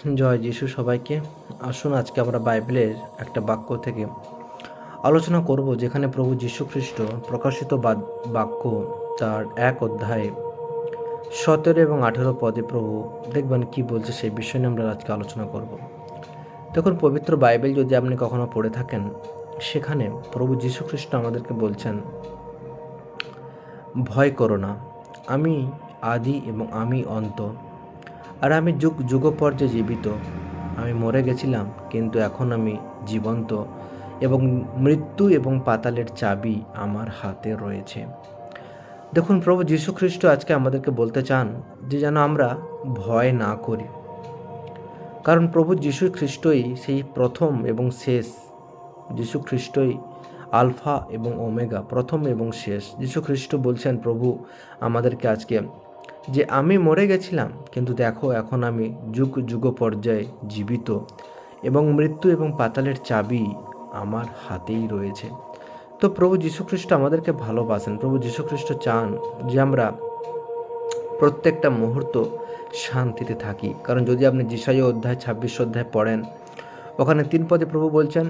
জয় যিশু সবাইকে। আসুন আজকে আমরা বাইবেলের একটা বাক্য থেকে আলোচনা করব, যেখানে প্রভু যীশু খ্রিস্ট প্রকাশিত বাক্য তার এক অধ্যায়ে সতেরো এবং আঠেরো পদে প্রভু দেখবেন কি বলছে সেই বিষয় নিয়ে আমরা আজকে আলোচনা করব। দেখুন, পবিত্র বাইবেল যদি আপনি কখনো পড়ে থাকেন, সেখানে প্রভু যীশু খ্রিস্ট আমাদেরকে বলছেন, ভয় করো না, আমি আদি এবং আমি অন্ত। আর আমি যুগ যুগ পর্যায়ে জীবিত। আমি মরে গেছিলাম, কিন্তু এখন আমি জীবন্ত এবং মৃত্যু এবং পাতালের চাবি আমার হাতে রয়েছে। দেখুন প্রভু খ্রিস্ট আজকে আমাদেরকে বলতে চান যে যেন আমরা ভয় না করি। কারণ প্রভু যীশু খ্রিস্টই সেই প্রথম এবং শেষ। যীশু খ্রিস্টই আলফা এবং ওমেগা প্রথম এবং শেষ। যীশু খ্রিস্ট বলছেন, প্রভু, আমাদেরকে আজকে যে আমি মরে গেছিলাম, কিন্তু দেখো এখন আমি যুগ যুগ পর্যায়ে জীবিত এবং মৃত্যু এবং পাতালের চাবি আমার হাতেই রয়েছে। তো প্রভু যীশুখ্রিস্ট আমাদেরকে ভালোবাসেন। প্রভু যীশুখ্রিস্ট চান যে আমরা প্রত্যেকটা মুহূর্ত শান্তিতে থাকি। কারণ যদি আপনি যিশাই অধ্যায়, ছাব্বিশ অধ্যায় পড়েন, ওখানে তিন পদে প্রভু বলছেন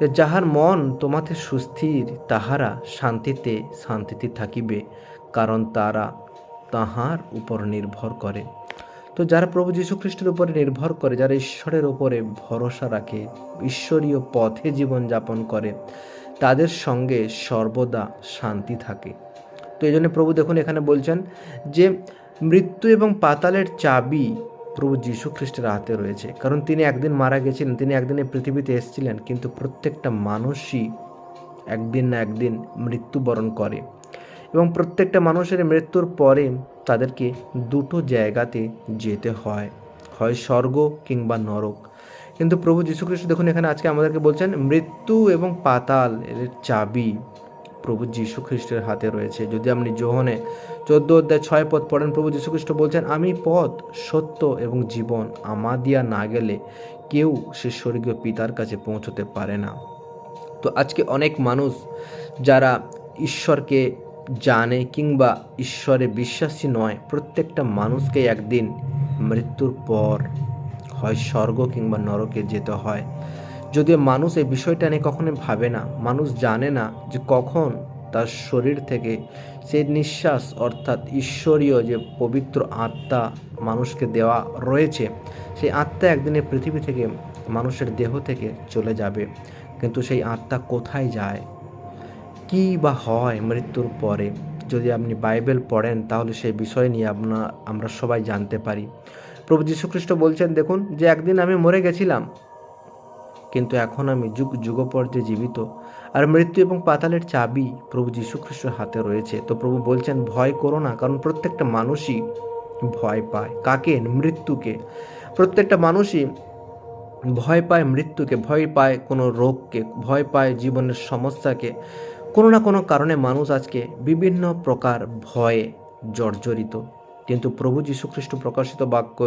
যে, যাহার মন তোমাতে সুস্থির, তাহারা শান্তিতে শান্তিতে থাকিবে, কারণ তারা তাহার উপর নির্ভর করে। তো যারা প্রভু যীশু খ্রিস্টের উপরে নির্ভর করে, যারা ঈশ্বরের উপরে ভরসা রাখে, ঈশ্বরীয় পথে জীবন যাপন করে, তাদের সঙ্গে সর্বদা শান্তি থাকে। তো এই জন্য প্রভু দেখুন এখানে বলছেন যে, মৃত্যু এবং পাতালের চাবি প্রভু যীশু খ্রিস্টের হাতে রয়েছে। কারণ তিনি একদিন মারা গেছিলেন, তিনি একদিন এই পৃথিবীতে এসেছিলেন, কিন্তু প্রত্যেকটা মানুষই একদিন না একদিন মৃত্যুবরণ করে। এবং প্রত্যেকটা মানুষের মৃত্যুর পরে তাদেরকে দুটো জায়গাতে যেতে হয়। হয় স্বর্গ কিংবা নরক। কিন্তু প্রভু যীশু খ্রিস্ট দেখুন, এখানে আজকে আমাদেরকে বলছেন, মৃত্যু এবং পাতাল এর চাবি প্রভু যীশু খ্রিস্টের হাতে রয়েছে। যদি আপনি যোহনে চোদ্দ অধ্যায় ছয় পথ পড়েন, প্রভু যীশু খ্রিস্ট বলছেন, আমি পথ, সত্য এবং জীবন আমা দিয়া না গেলে কেউ সে স্বর্গীয় পিতার কাছে পৌঁছতে পারে না। তো আজকে অনেক মানুষ যারা ঈশ্বরকে জানে কিংবা ঈশ্বরে বিশ্বাসী নয়, প্রত্যেকটা মানুষকে একদিন মৃত্যুর পর হয় স্বর্গ কিংবা নরকে যেতে হয়। যদিও মানুষ এই বিষয়টা নিয়ে কখনোই ভাবে না, মানুষ জানে না যে কখন তার শরীর থেকে সেই নিঃশ্বাস অর্থাৎ ঈশ্বরীয় যে পবিত্র আত্মা মানুষকে দেওয়া রয়েছে, সেই আত্মা একদিনে পৃথিবী থেকে মানুষের দেহ থেকে চলে যাবে। কিন্তু সেই আত্মা কোথায় যায়? কী বা হয় মৃত্যুর পরে? যদি আপনি বাইবেল পড়েন, তাহলে সেই বিষয় নিয়ে আপনার আমরা সবাই জানতে পারি। প্রভু যীশুখ্রিস্ট বলছেন, দেখুন, যে একদিন আমি মরে গেছিলাম, কিন্তু এখন আমি যুগ যুগ পর্যায়ে জীবিত। আর মৃত্যু এবং পাতালের চাবি প্রভু যীশুখ্রিস্টের হাতে রয়েছে। তো প্রভু বলছেন, ভয় করো না, কারণ প্রত্যেকটা মানুষই ভয় পায়। কাকে? মৃত্যুকে। প্রত্যেকটা মানুষই ভয় পায় মৃত্যুকে, ভয় পায় কোনো রোগকে, ভয় পায় জীবনের সমস্যাকে। কোনো না কোনো কারণে মানুষ আজকে বিভিন্ন প্রকার ভয়ে জর্জরিত। কিন্তু প্রভু যীশুখ্রিস্ট প্রকাশিত বাক্য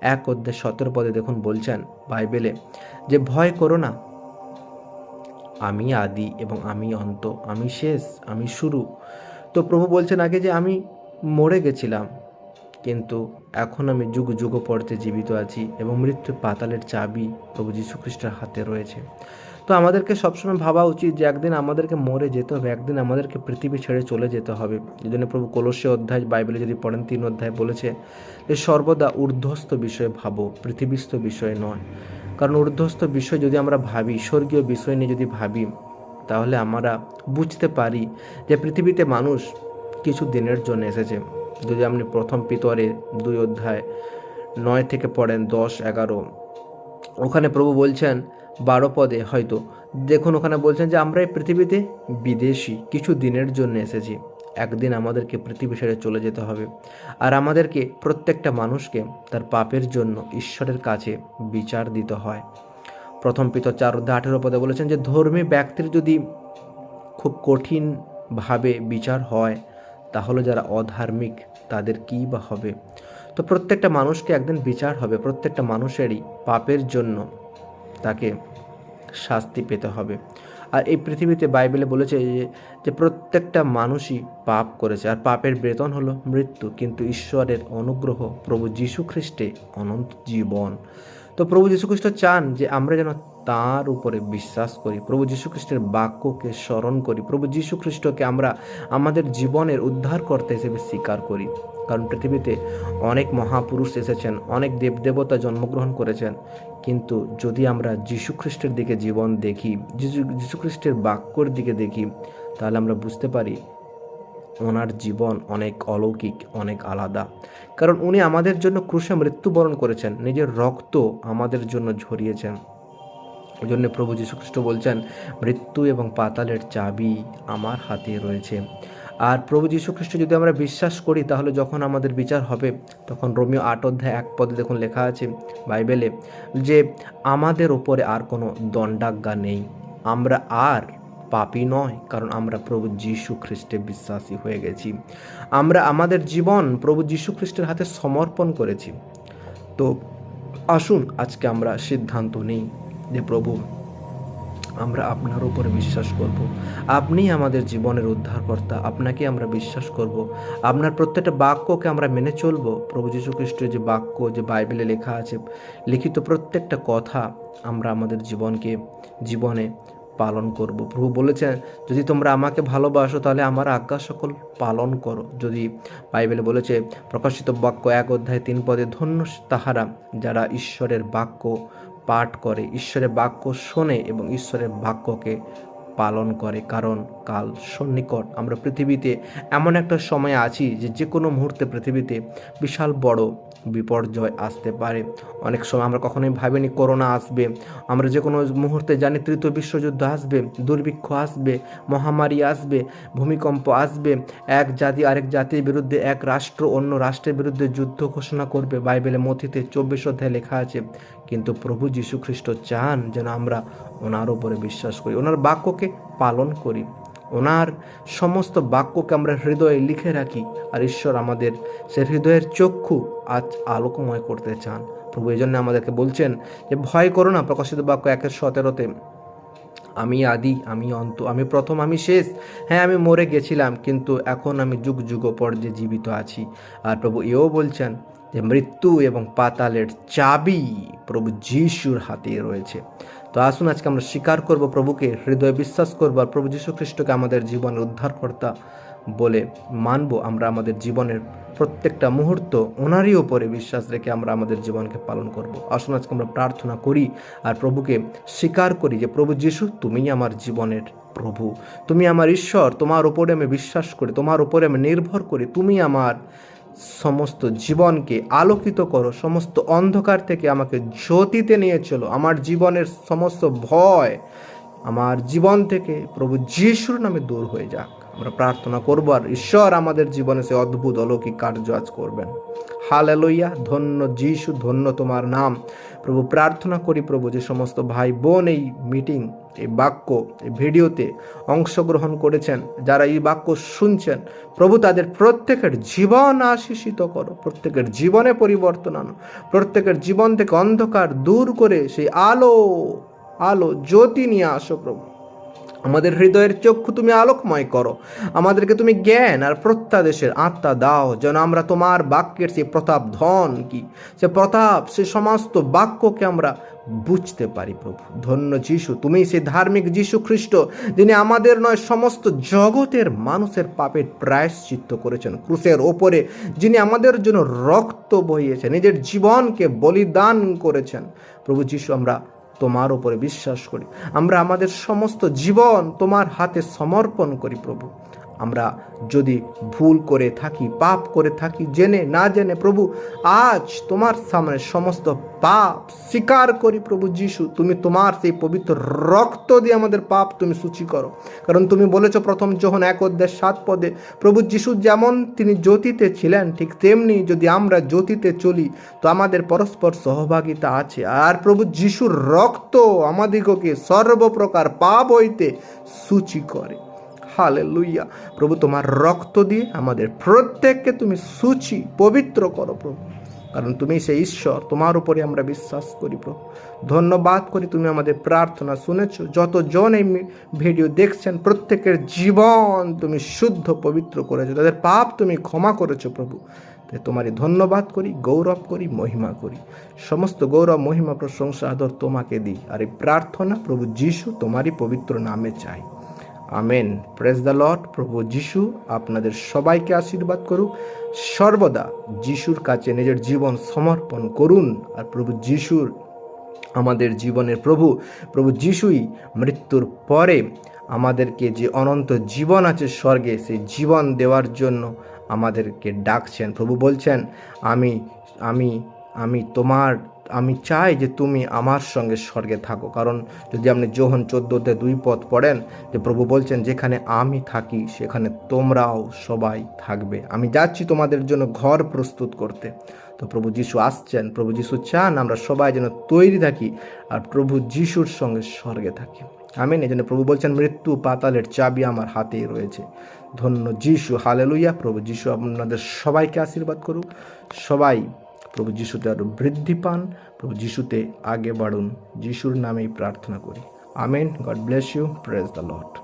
এক অধ্যায় সতেরো পদে দেখুন বলছেন বাইবেলে যে, ভয় করো না। আমি আদি এবং আমি অন্ত, আমি শেষ, আমি শুরু। তো প্রভু বলছেন আগে যে, আমি মরে গেছিলাম, কিন্তু এখন আমি যুগ যুগ পড়তে জীবিত আছি এবং মৃত্যু পাতালের চাবি প্রভু যীশু খ্রিস্টের হাতে রয়েছে। তো আমাদেরকে সবসময় ভাবা উচিত যে একদিন আমাদেরকে মরে যেতে হবে, একদিন আমাদেরকে পৃথিবী ছেড়ে চলে যেতে হবে। এই জন্য প্রভু কলসে অধ্যায় বাইবেলে যদি পড়েন, তিন অধ্যায় বলেছে যে, সর্বদা ঊর্ধ্বস্ত বিষয়ে ভাবো, পৃথিবীস্থ বিষয়ে নয়। কারণ ঊর্ধ্বস্ত বিষয় যদি আমরা ভাবি, স্বর্গীয় বিষয় নিয়ে যদি ভাবি, তাহলে আমরা বুঝতে পারি যে পৃথিবীতে মানুষ কিছু দিনের জন্য এসেছে। যদি আপনি প্রথম পিতরে দুই অধ্যায় নয় থেকে পড়েন, দশ, এগারো, ওখানে প্রভু বলছেন বারো পদে। হয়তো। দেখুন, ওখানে বলছেন যে আমরা এই পৃথিবীতে বিদেশি। কিছু দিনের জন্য এসেছি। একদিন আমাদেরকে পৃথিবী ছেড়ে চলে যেতে হবে। আর আমাদেরকে প্রত্যেকটা মানুষকে তার পাপের জন্য ঈশ্বরের কাছে বিচার দিতে হয়। প্রথম পিতর চার অধ্যায় আঠেরো পদে বলেছেন যে, ধর্মী ব্যক্তির যদি খুব কঠিনভাবে বিচার হয়, তাহলে যারা অধার্মিক, তাদের কী বা হবে? তো প্রত্যেকটা মানুষকে একদিন বিচার হবে। প্রত্যেকটা মানুষেরই পাপের জন্য তাকে শাস্তি পেতে হবে। আর এই পৃথিবীতে বাইবেলে বলেছে যে প্রত্যেকটা মানুষই পাপ করেছে। আর পাপের বেতন হলো মৃত্যু, কিন্তু ঈশ্বরের অনুগ্রহ প্রভু যীশু খ্রিস্টে অনন্ত জীবন। তো প্রভু যীশুখ্রিস্ট চান যে আমরা যেন তার উপরে বিশ্বাস করি, প্রভু যীশুখ্রিস্টের বাক্যকে স্মরণ করি, প্রভু যীশুখ্রিস্টকে আমরা আমাদের জীবনের উদ্ধারকর্তা হিসেবে স্বীকার করি। কারণ পৃথিবীতে অনেক মহাপুরুষ এসেছেন, অনেক দেবদেবতা জন্মগ্রহণ করেছেন। কিন্তু যদি আমরা যীশুখ্রিস্টের দিকে জীবন দেখি, যীশু, যীশুখ্রিস্টের বাক্যর দিকে দেখি, তাহলে আমরা বুঝতে পারি ওনার জীবন অনেক অলৌকিক, অনেক আলাদা। কারণ উনি আমাদের জন্য ক্রুশে মৃত্যুবরণ করেছেন, নিজের রক্ত আমাদের জন্য ঝরিয়েছেন। ওই জন্য প্রভু যীশুখ্রিস্ট বলছেন, মৃত্যু এবং পাতালের চাবি আমার হাতে রয়েছে। আর প্রভু যীশুখ্রিস্ট যদি আমরা বিশ্বাস করি, তাহলে যখন আমাদের বিচার হবে, তখন রোমিও আট অধ্যায় এক পদে দেখুন লেখা আছে বাইবেলে যে আমাদের ওপরে আর কোনো দণ্ডাজ্ঞা নেই। আমরা আর পাপি নয়, কারণ আমরা প্রভু যীশু খ্রিস্টে বিশ্বাসী হয়ে গেছি। আমরা আমাদের জীবন প্রভু যীশু খ্রিস্টের হাতে সমর্পণ করেছি। তো আসুন, আজকে আমরা সিদ্ধান্ত নিই যে প্রভু আমরা আপনার উপরে বিশ্বাস করব। আপনি আমাদের জীবনের উদ্ধারকর্তা আপনাকে আমরা বিশ্বাস করব। আপনার প্রত্যেকটা বাক্যকে আমরা মেনে চলব প্রভু যীশু খ্রিস্টের যে বাক্য, যে বাইবেলে লেখা আছে, লিখিত প্রত্যেকটা কথা আমরা আমাদের জীবনকে, জীবনে পালন করব প্রভু বলেছেন, যদি তোমরা আমাকে ভালোবাসো, তাহলে আমার আজ্ঞা সকল পালন করো যদি বাইবেলে বলেছে, প্রকাশিত বাক্য এক অধ্যায় তিন পদে, ধন্য তাহারা যারা ঈশ্বরের বাক্য পাঠ করে, ঈশ্বরের বাক্য শোনে এবং ঈশ্বরের বাক্যকে পালন করে। কারণ কাল সন্নিকট। আমরা পৃথিবীতে এমন একটা সময় আছি যে যে কোনো মুহূর্তে পৃথিবীতে বিশাল বড় বিপর্যয় আসতে পারে। অনেক সময় আমরা কখনোই ভাবিনি করোনা আসবে। আমরা যে কোনো মুহূর্তে জানি তৃতীয় বিশ্বযুদ্ধ আসবে, দুর্ভিক্ষ আসবে, মহামারী আসবে, ভূমিকম্প আসবে। এক জাতি আরেক জাতির বিরুদ্ধে, এক রাষ্ট্র অন্য রাষ্ট্রের বিরুদ্ধে যুদ্ধ ঘোষণা করবে। বাইবেলে মথিতে চব্বিশ অধ্যায় লেখা আছে কিন্তু প্রভু যীশু খ্রিস্ট চান যেন আমরা ওনার উপরে বিশ্বাস করি, ওনার বাক্যকে পালন করি। ওনার সমস্ত বাক্যকে আমরা হৃদয়ে লিখে রাখি আর ঈশ্বর আমাদের সে হৃদয়ের চক্ষু আজ আলোকময় করতে চান। প্রভু এই জন্য আমাদেরকে বলছেন যে, ভয় করো না, প্রকাশিত বাক্য একের সতেরোতে, আমি আদি, আমি অন্ত, আমি প্রথম, আমি শেষ। হ্যাঁ আমি মরে গেছিলাম, কিন্তু এখন আমি যুগ যুগ পর্যায়ে জীবিত আছি। আর প্রভু এও বলছেন যে মৃত্যু এবং পাতালের চাবি প্রভু যিশুর হাতে রয়েছে। তো আসুন আজকে আমরা স্বীকার করব প্রভুকে, হৃদয়ে বিশ্বাস করব আর প্রভু যীশু খ্রিস্টকে আমাদের জীবনের উদ্ধারকর্তা বলে মানব। আমরা আমাদের জীবনের প্রত্যেকটা মুহূর্ত ওনারই ওপরে বিশ্বাস রেখে আমরা আমাদের জীবনকে পালন করব। আসুন আজকে আমরা প্রার্থনা করি আর প্রভুকে স্বীকার করি যে, প্রভু যিশু, তুমিই আমার জীবনের প্রভু। তুমি আমার ঈশ্বর, তোমার উপরে আমি বিশ্বাস করি, তোমার উপরে আমি নির্ভর করি। তুমি আমার সমস্ত জীবনকে আলোকিত করো, সমস্ত অন্ধকার থেকে আমাকে জ্যোতিতে নিয়ে চলো। আমার জীবনের সমস্ত ভয় আমার জীবন থেকে প্রভু যিশুর নামে দূর হয়ে যাক। আমরা প্রার্থনা করব, আর ঈশ্বর আমাদের জীবনে সে অদ্ভুত অলৌকিক কার্য আজ করবেন। হালেলুইয়া ধন্য যিশু, ধন্য তোমার নাম। প্রভু প্রার্থনা করি, প্রভু যে সমস্ত ভাই বোন এই মিটিং এই বাক্য, এই ভিডিওতে অংশগ্রহণ করেছেন, যারা এই বাক্য শুনছেন, প্রভু তাদের প্রত্যেকের জীবন আশিসিত করো, প্রত্যেকের জীবনে পরিবর্তন আনো, প্রত্যেকের জীবন থেকে অন্ধকার দূর করে সেই আলো আলো জ্যোতি নিয়ে আসো প্রভু। আমাদের হৃদয়ের চক্ষু তুমি আলোকময় করো। আমাদেরকে তুমি জ্ঞান আর প্রত্যাদেশের আত্মা দাও। যেন আমরা তোমার বাক্যের সেই প্রতাপ ধন কি, সে প্রতাপ, সে সমস্ত বাক্যকে আমরা বুঝতে পারি প্রভু। ধন্য যিশু, তুমি সেই ধার্মিক যিশু খ্রিস্ট, যিনি আমাদের নয়, সমস্ত জগতের মানুষের পাপের প্রায়শ্চিত্ত করেছেন ক্রুশের ওপরে, যিনি আমাদের জন্য রক্ত বহিয়েছেন, নিজের জীবনকে বলিদান করেছেন। প্রভু যিশু, আমরা তোমার উপরে বিশ্বাস করি। আমরা আমাদের সমস্ত জীবন তোমার হাতে সমর্পণ করি প্রভু। আমরা যদি ভুল করে থাকি, পাপ করে থাকি, জেনে না জেনে প্রভু, আজ তোমার সামনে সমস্ত পাপ স্বীকার করি প্রভু যিশু। তুমি তোমার সেই পবিত্র রক্ত দিয়ে আমাদের পাপ তুমি সূচি করো। কারণ তুমি বলেছ প্রথম যখন এক অধ্যায় সাত পদে, প্রভু যিশু যেমন তিনি জ্যোতিতে ছিলেন, ঠিক তেমনি যদি আমরা জ্যোতিতে চলি, তো আমাদের পরস্পর সহভাগিতা আছে। আর প্রভু যিশুর রক্ত আমাদিগকে সর্বপ্রকার পাপ হইতে সূচি করে। হালে লুইয়া প্রভু, তোমার রক্ত দিয়ে আমাদের প্রত্যেককে তুমি সূচি পবিত্র করো প্রভু। কারণ তুমি সেই ঈশ্বর, তোমার উপরে আমরা বিশ্বাস করি প্রভু। ধন্যবাদ করি তুমি আমাদের প্রার্থনা শুনেছ। যতজন এই ভিডিও দেখছেন, প্রত্যেকের জীবন তুমি শুদ্ধ, পবিত্র করেছ। তাদের পাপ তুমি ক্ষমা করেছ প্রভু। তাই তোমারই ধন্যবাদ করি, গৌরব করি, মহিমা করি। সমস্ত গৌরব, মহিমা, প্রশংসা, আদর তোমাকে দিই। আর এই প্রার্থনা প্রভু যিশু তোমারই পবিত্র নামে চাই। আমেন। প্রেস দ্য লর্ড প্রভু যিশু আপনাদের সবাইকে আশীর্বাদ করুক। সর্বদা যিশুর কাছে নিজের জীবন সমর্পণ করুন। আর প্রভু যিশুর, আমাদের জীবনের প্রভু প্রভু যিশুই মৃত্যুর পরে আমাদেরকে যে অনন্ত জীবন আছে স্বর্গে, সেই জীবন দেওয়ার জন্য আমাদেরকে ডাকছেন। প্রভু বলছেন, আমি আমি আমি তোমার আমি চাই যে তুমি আমার সঙ্গে স্বর্গে থাকো। কারণ যদি আপনি যোহন চোদ্দোতে দুই পথ পড়েন, যে প্রভু বলছেন, যেখানে আমি থাকি, সেখানে তোমরাও সবাই থাকবে। আমি যাচ্ছি তোমাদের জন্য ঘর প্রস্তুত করতে। তো প্রভু যিশু আসছেন। প্রভু যিশু চান আমরা সবাই যেন তৈরি থাকি আর প্রভু যিশুর সঙ্গে স্বর্গে থাকি। আমিন। এই জন্য প্রভু বলছেন, মৃত্যু পাতালের চাবি আমার হাতেই রয়েছে। ধন্য যিশু। হালেলুইয়া প্রভু যিশু আপনাদের সবাইকে আশীর্বাদ করুক। সবাই প্রভু যিশুতে আরও বৃদ্ধি পান, প্রভু যিশুতে আগে বাড়ুন, যিশুর নামেই প্রার্থনা করি। Amen. God bless you. Praise the Lord.